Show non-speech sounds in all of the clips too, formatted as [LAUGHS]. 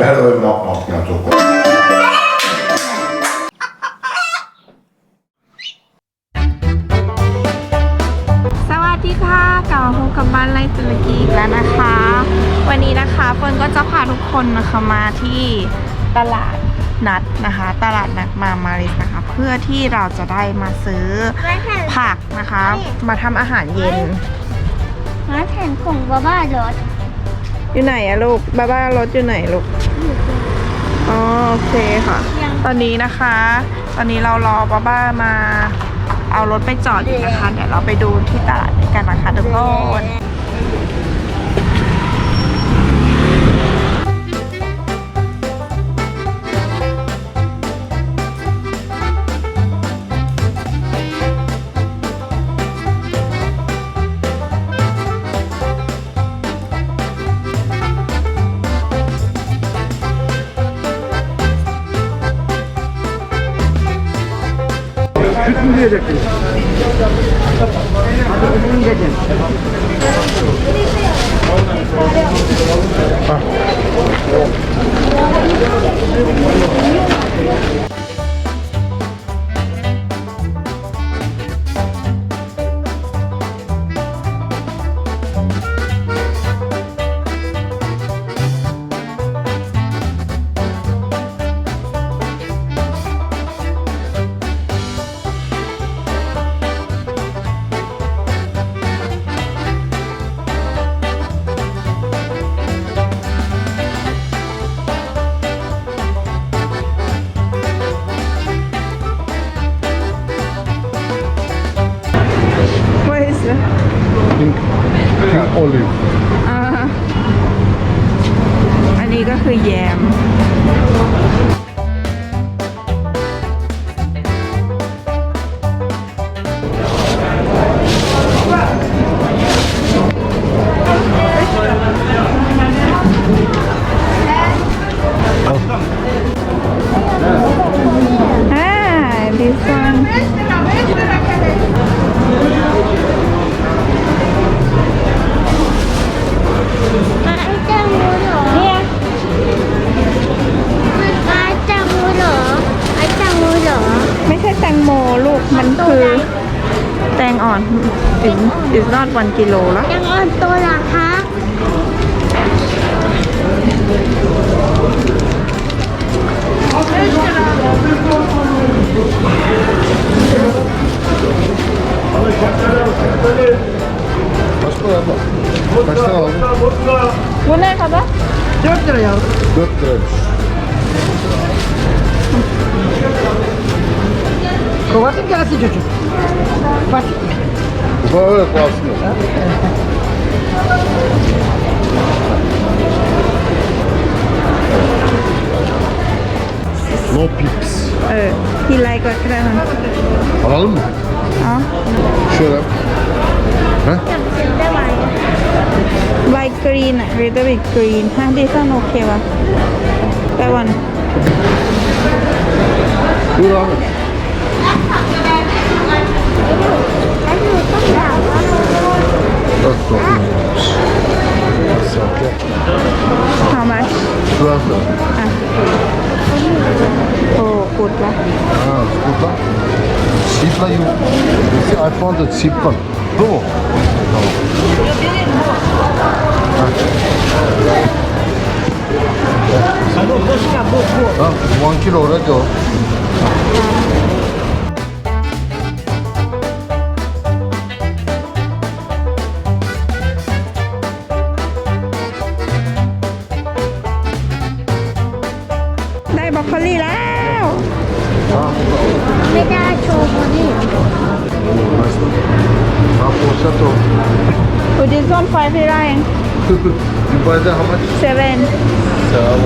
Perdoe ma ma mi ha tocco. สวัสดีค่ะกลับมาพบกับบ้านไร่ตุรกีอีกแล้วนะคะ วันนี้นะคะเฟิร์นก็จะพาทุกคนนะคะมาที่ตลาดนัดนะคะ ตลาดนัดมามาริสนะคะ เพื่อที่เราจะได้มาซื้อผักนะคะ มาทำอาหารเย็นมาแทนของบ้าบ้ารถอยู่ไหนอะลูกบ้าบ้ารถอยู่ไหนลูก อ๋อโอเคค่ะ ตอนนี้นะคะ ตอนนี้เรารอบ้าบ้ามา เอารถไปจอดอยู่นะคะ เดี๋ยวเราไปดูที่ตลาดกันนะคะทุกคน Bunu diyecektim. Hadi bunu diyecektim. Olive. อ่าอันนี้ก็คือแยม แตงอ่อนถึง is not one กิโลแล้ว จังอ่อนตัวเหรอคะ Kaç para abla? Kaç tane aldın? Bu ne kadar? 4 liraymış. Kovatin gelsin çocuk. Bak. Böyle kalsın. No pips. Evet. He like a krem. Alalım mı? Al. Şöyle. Ha? Like green, little bit green. Ha, this one okay va? That one. Buyur abi. How much? 12. Ah. Oh, kurta. Ah, kurta. Sipla you. you see, I found a cheap one. No. Ah. ah. One kilo already. Oh. five rand. you buy that how much? Seven. Seven.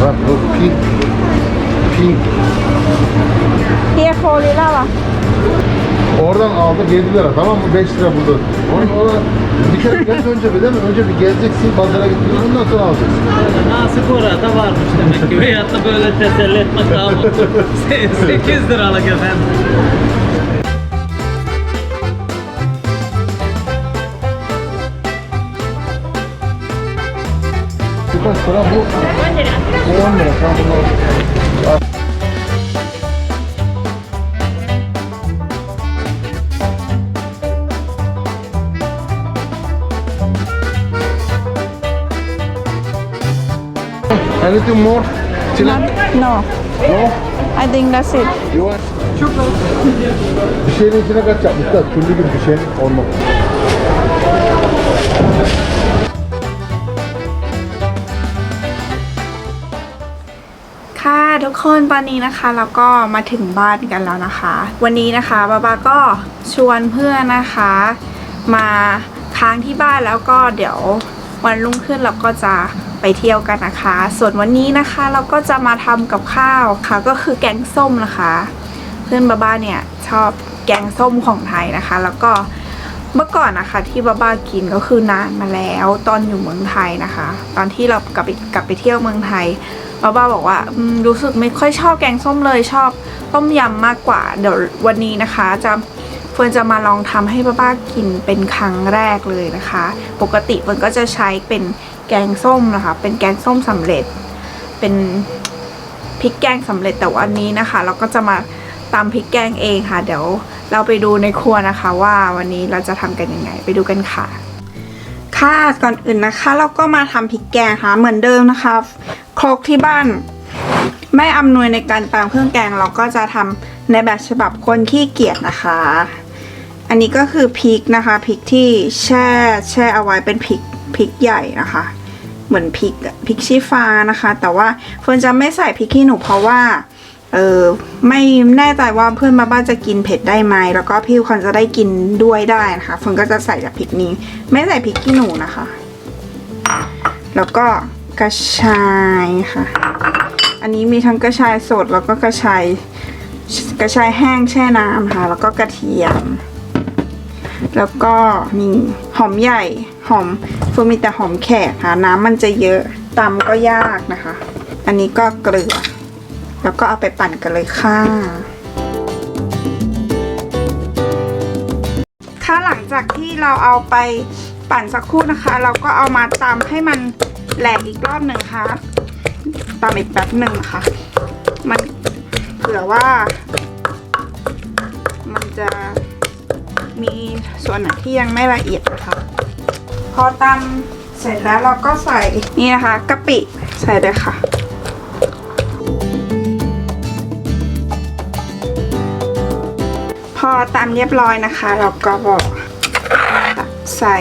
But look, pink. Pink. Here four lira var. Oradan aldık 7 lira tamam mı? 5 lira burada. Onu ona bir kere [LAUGHS] biraz önce bir değil mi? Önce bir gezeceksin, pazara gittiğinde ondan sonra alacaksın. Nasip orada varmış demek ki. Veyahut da böyle teselli etmek daha mutlu. [LAUGHS] 8 liralık efendim. Para bu? 10 lira. 10 lira. Tamam bunu al. Anything more? Çilek? no No? I think that's it You want? Bir şeyin içine kaç yapmışlar? Türlü gibi bir şeyin olmak. คนตอนนี้นะคะเราก็มาถึงบ้านกันแล้วนะคะ วันนี้นะคะบาบาก็ชวนเพื่อนนะคะ มาค้างที่บ้านแล้วก็เดี๋ยววันรุ่งขึ้นเราก็จะไปเที่ยวกันนะคะ ส่วนวันนี้นะคะเราก็จะมาทำกับข้าวค่ะ ก็คือแกงส้มนะคะ เพื่อนบาบาเนี่ยชอบแกงส้มของไทยนะคะ แล้วก็เมื่อก่อนนะคะที่บาบากินก็คือนานมาแล้วตอนอยู่เมืองไทยนะคะ ตอนที่เรากลับไปกลับไปเที่ยวเมืองไทย บ้าบ้าบอกว่ารู้สึกไม่ค่อยชอบแกงส้มเลยชอบต้มยำมากกว่า เดี๋ยววันนี้นะคะจะเฟิร์นจะมาลองทำให้บ้าบ้ากินเป็นครั้งแรกเลยนะคะ ปกติเฟิร์นก็จะใช้เป็นแกงส้มนะคะ เป็นแกงส้มสำเร็จ เป็นพริกแกงสำเร็จแต่วันนี้นะคะ เราก็จะมาตำพริกแกงเองค่ะ เดี๋ยวเราไปดูในครัวนะคะ ว่าวันนี้เราจะทำกันยังไงไปดูกันค่ะค่ะก่อนอื่นนะคะ เราก็มาทำพริกแกงค่ะ เหมือนเดิมนะคะ ครกที่บ้านไม่อำนวยในการตามเครื่องแกงเราก็จะทำในแบบฉบับคนขี้เกียจนะคะ อันนี้ก็คือพริกนะคะพริกที่แช่แช่เอาไว้เป็นพริกพริกใหญ่นะคะ เหมือนพริกพริกชี้ฟ้านะคะ แต่ว่าเฟิร์นจะไม่ใส่พริกขี้หนูเพราะว่าเออไม่แน่ใจว่าเพื่อนมาบ้านจะกินเผ็ดได้ไหมแล้วก็พี่คอนจะได้กินด้วยได้นะคะเฟิร์นก็จะใส่แต่พริกนี้ ไม่ใส่พริกขี้หนูนะคะ แล้วก็ กระชายค่ะ อันนี้มีทั้งกระชายสดแล้วก็กระชายกระชายแห้งแช่น้ำค่ะ แล้วก็กระเทียม แล้วก็นี่หอมใหญ่หอมฟิร์นมีแต่หอมแขกค่ะ น้ำมันจะเยอะตำก็ยากนะคะ อันนี้ก็เกลือ แล้วก็เอาไปปั่นกันเลยค่ะค่ะหลังจากที่เราเอาไปปั่นสักครู่นะคะ เราก็เอามาตำให้มัน แหลกอีกรอบหนึ่งค่ะตำอีกแป๊บหนึ่งค่ะ มันเผื่อว่า มันจะมีส่วนไหนที่ยังไม่ละเอียดนะคะพอตำเสร็จแล้วเราก็ใส่นี่นะคะกะปิใส่เลยค่ะพอตามเรียบร้อยนะคะ เราก็บอกตักใส่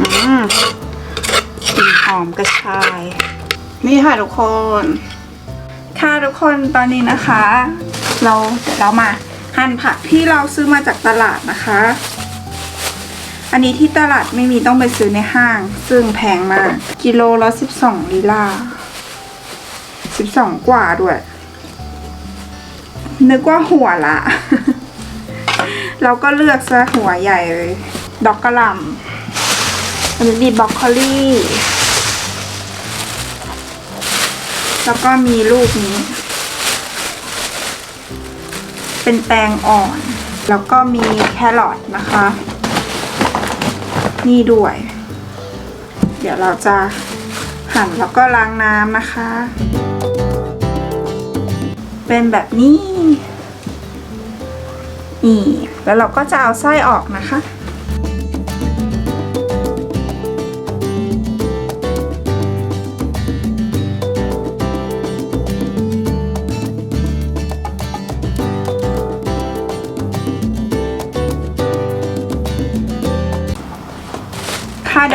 อืม กลิ่นหอมกระชาย นี่ค่ะทุกคน ค่ะทุกคนตอนนี้นะคะ เราเดี๋ยวเรามาหั่นผักที่เราซื้อมาจากตลาดนะคะ อันนี้ที่ตลาดไม่มีต้องไปซื้อในห้าง ซึ่งแพงมาก กิโลละสิบสองลีลาสิบสองกว่าด้วย นึกว่าหัวละ เราก็เลือกซะหัวใหญ่เลย ดอกกระหล่ำ อันนี้ดีบล็อกโคลี่ แล้วก็มีลูกนี้ เป็นแตงอ่อน แล้วก็มีแครอทนะคะ นี่ด้วย เดี๋ยวเราจะหั่นแล้วก็ล้างน้ำนะคะ เป็นแบบนี้ นี่ แล้วเราก็จะเอาไส้ออกนะคะ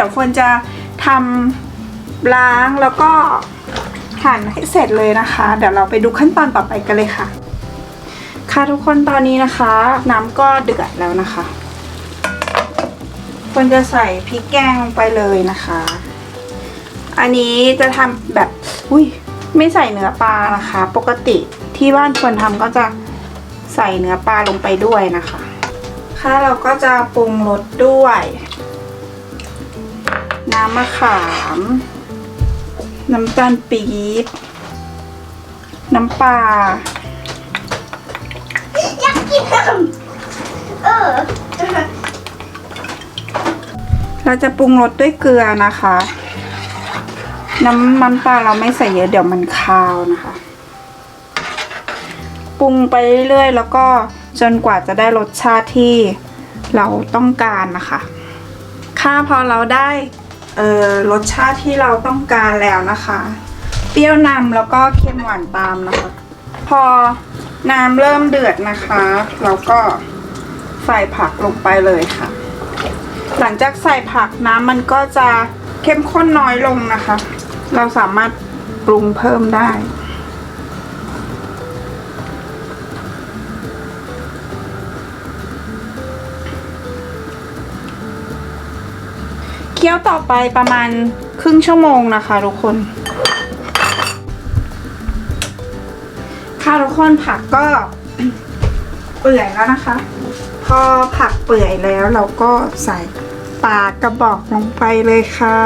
ดี๋ยวฝนจะทำล้างแล้วก็หั่นให้เสร็จเลยนะคะ เดี๋ยวเราไปดูขั้นตอนต่อไปกันเลยค่ะ ค่ะทุกคนตอนนี้นะคะ น้ำก็เดือดแล้วนะคะ ควรจะใส่พริกแกงลงไปเลยนะคะ อันนี้จะทำแบบอุ้ยไม่ใส่เนื้อปลานะคะ ปกติที่บ้านควรทำก็จะใส่เนื้อปลาลงไปด้วยนะคะ ค่ะเราก็จะปรุงรสด้วย น้ำมะขาม น้ำตาลปี๊บ น้ำปลา อยากกินเออ เราจะปรุงรสด้วยเกลือนะคะ น้ำมันปลาเราไม่ใส่เยอะเดี๋ยวมันคาวนะคะ ปรุงไปเรื่อยๆแล้วก็จนกว่าจะได้รสชาติที่เราต้องการนะคะ ค่ะพอเราได้ เอ่อรสชาติที่เราต้องการแล้วนะคะ เปรี้ยวนำแล้วก็เค็มหวานตามนะคะ พอน้ำเริ่มเดือดนะคะเราก็ใส่ผักลงไปเลยค่ะ หลังจากใส่ผักน้ำมันก็จะเข้มข้นน้อยลงนะคะ เราสามารถปรุงเพิ่มได้ คี่ยวต่อไปประมาณครึ่งชั่วโมงนะคะทุกคน ค่ะทุกคนผักก็เปื่อยแล้วนะคะ พอผักเปื่อยแล้วเราก็ใส่ปลากระบอกลงไปเลยค่ะ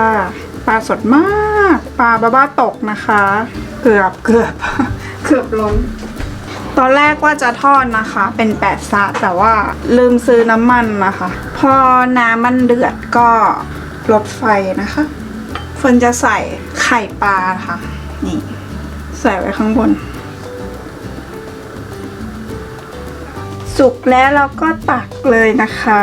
ปลาสดมากปลาบ้าบ้าตกนะคะ เกือบเกือบเกือบล้นตอนแรกว่าจะทอดนะคะ เป็นแปดซาแต่ว่าลืมซื้อน้ำมันนะคะ พอน้ำมันเดือดก็ ลดไฟนะคะเฟิร์นจะใส่ไข่ปลาค่ะ นี่ ใส่ไว้ข้างบน สุกแล้วเราก็ตักเลยนะคะ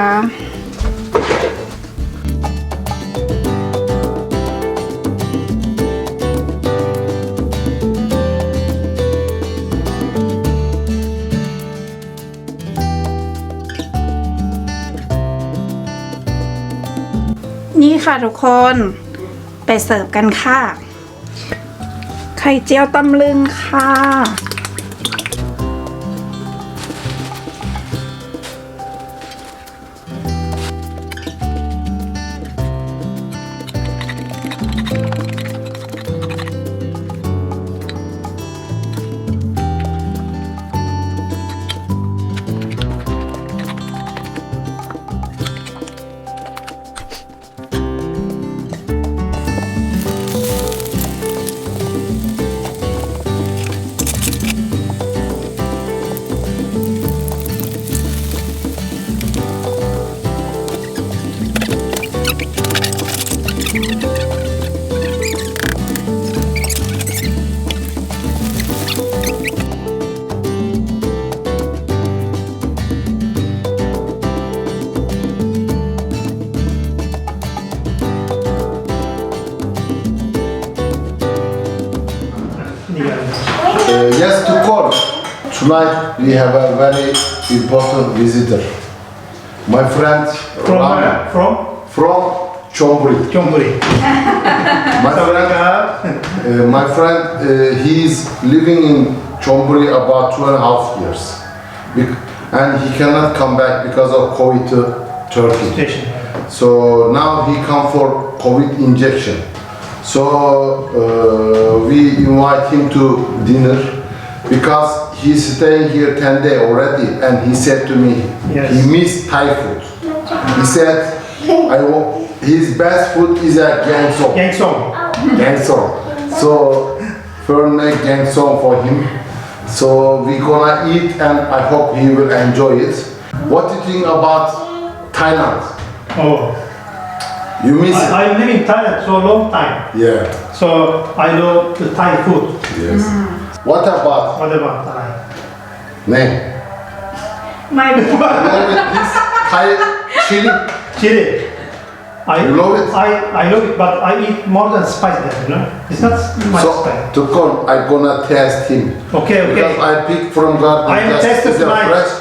ค่ะทุกคนไปเสิร์ฟกันค่ะ ไข่เจียวตำลึงค่ะ we have a very important visitor. My friend From Rami where? From from Chomburi. Chonburi. My friend, uh, my friend, uh, he is living in Chomburi about two and a half years, Bec- and he cannot come back because of COVID to Turkey. Station. So now he come for COVID injection. So uh, we invite him to dinner because he's staying here 10 days already and he said to me Yes. he missed Thai food. He said I wa- his best food is a gangsong. Gangsong. Gangsong. So firm make gangsong for him. So we gonna eat and I hope he will enjoy it. What do you think about Thailand? Oh. You miss it? I, I live in Thailand so long time. Yeah. So I know the Thai food. Yes. Mm. What about What about Thai? Name? ไม่ You know it, this Thai chili. Chili. I, You love it? I, I love it, but I eat more than spice there, you know? It's not much So spice. to come, I gonna test him Okay, because okay. I pick from garden. I am tested is a fresh.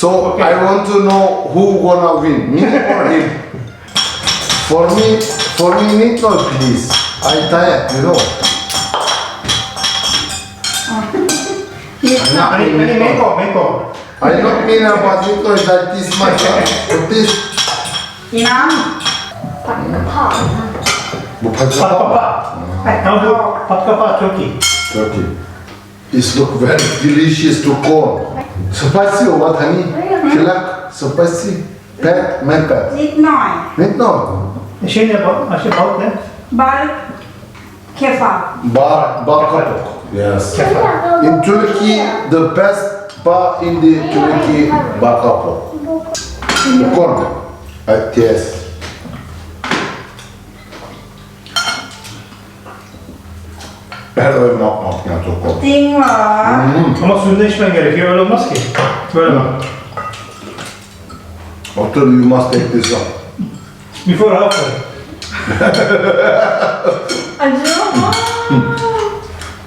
So Okay. I want to know who gonna win, me or him. [LAUGHS] For me, for me, need please. I tired, you know. I'm not Any, mean any meat mango, mango. I don't mean about meat no, it's like this much. huh? But this, อีน้ bu paçanga. Patpapa. Now do patpapa Turkey. Turkey. It look very delicious to corn. Spicy or what, honey? Tilak, spicy. Pet, man pet. ำนิดหน่อย Net no. Şey ne about, şey about ne? บาร์เคฟับ Bar, bar kapok. Yes. Kebab. In Turkey, the best bar in the Turkey, Bakapo. The corner. At uh, yes. Her öğün yapmak yani çok kolay. Değil mi? Ama suyunda içmen gerekiyor. Öyle olmaz ki. Böyle mi? After you must take this one. Before after. Acıyor mu?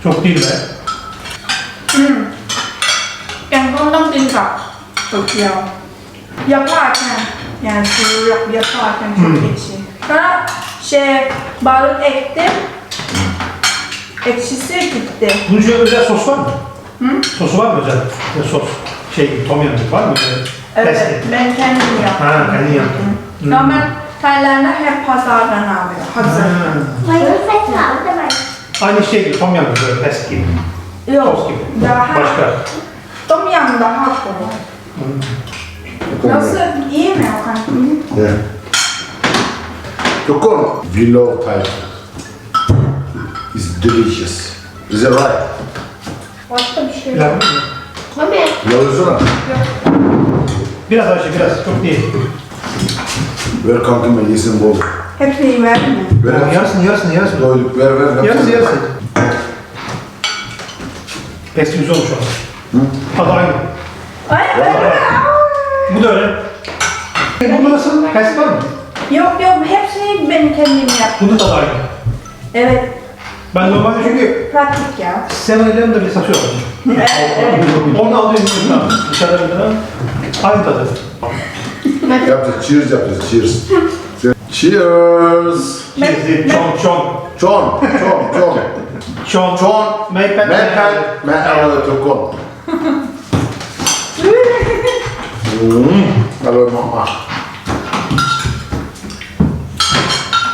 Çok değil be. แกงต้มต้องกินกับถั่วเขียวยักษ์พาดกันyani sürüyor yaparken çok ekşi. Ha şey balık ektim. Ekşisi gitti. Bunun için özel sos var mı? Sosu var mı özel? Ya sos. Şey, tom yum var mı özel? Evet, Testi. ben kendim yaptım. Ha, kendin yaptın. Normal Tayland'da hep pazardan alıyor, hazır. Ha. Hayır sen kaldın mı? Aynı şey gibi, tom yum böyle gibi. Yok, Sos gibi. daha Başka. Tom yum daha kolay. Nasıl, iyi mi Okan? Yeah. Love Thai food. It's delicious. Is it right? Başka bir şey yok. Biraz, Mami. Yavuzuna. biraz Ayşe, biraz. Çok değil. Welcome to my yesin Hepsini verme. Ver. Yarısını, yarısını, yarısını. Doyduk ver ver. Yarısı, yarısı. Testi güzel olmuş ama. Tadı aynı. Ay, verme. Bu da öyle. Bunda nasıl? Test var mı? Yok yok, hepsini ben kendim yaptım. Bunda tadı aynı. Evet, Ben normalde çünkü pratik ya. Seven Eleven'da bir satıyor. Evet, evet. Onu alıyor insanlar. Dışarıda bir tane. Aynı tadı. Yapacağız. Cheers yapacağız. Cheers. Cheers. Cheesy, çon, çon. John, John, John. Çon, John, Meypen. Mepen, Mepen, Tokon. Hmm, hello mama.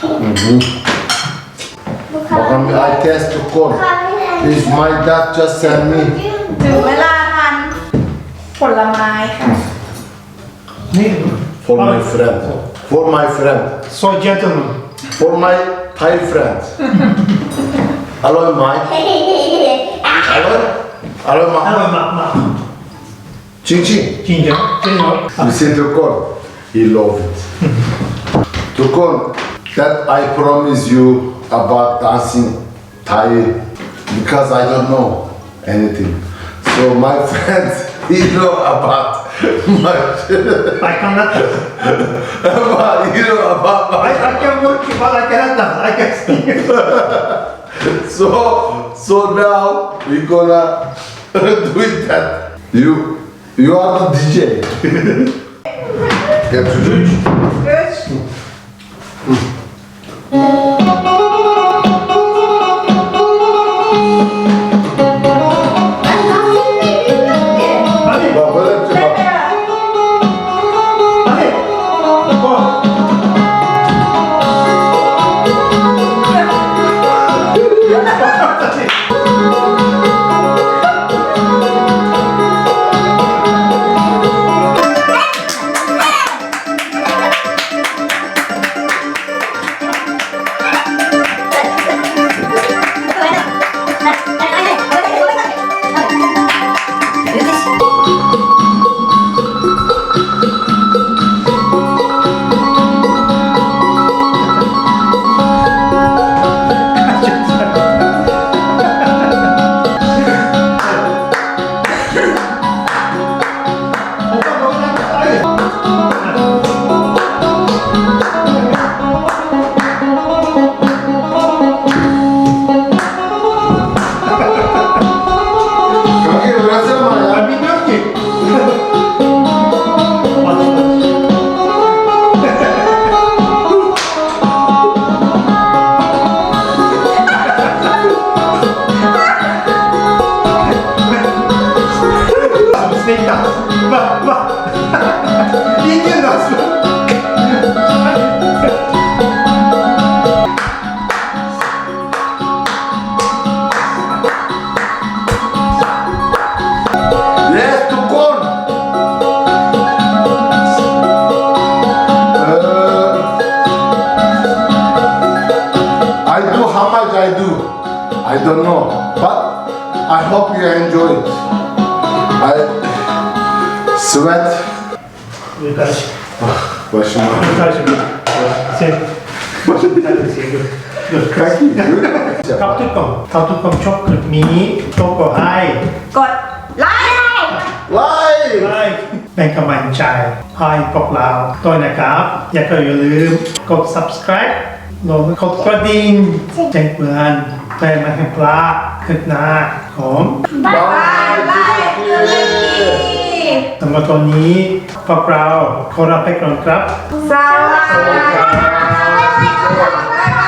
Mhm. Bakalım bir I test Tokon. Is my dad just send me? ถึงเวลาทานผลไม้ค่ะ Neydi bu? For my friend. for my friend, So gentlemen, for my Thai friend. Hello. my, aloy, Hello, my, Alma, ching ching, Ching ching. listen to call. He loved it. Tukon, that I promise you about dancing Thai because I don't know anything. So my [LAUGHS] friend, he know about my, I cannot. about, you know about I, my. I can work but I cannot dance. I can sing. [LAUGHS] So, so now we gonna [LAUGHS] do it that. You, you are the DJ. Gel çocuk. Üç. Dance. Bak bak. I do how much I do. I don't know, but I hope you enjoy it. I sweat Buyur kardeşim. başıma. Buyur kardeşim. Sen. Başım bir tane şey gör. Thank you. Good. ครับทุกคนถ้าทุกคนชอบคลิปนี้ก็กดไลค์กดไลค์ Live. ไลค์เป็นกำลังใจให้พวกเราด้วยนะครับ อย่าก็อย่าลืมกด subscribe ลงกดกระดิ่งแจ้งเตือนเพื่อไม่ให้พลาดคลิปหน้าของ Bye. ไลค์ตุรกี สำหรับตอนนี้พวกเราขอลาไปก่อนครับ สวัสดีค่ะ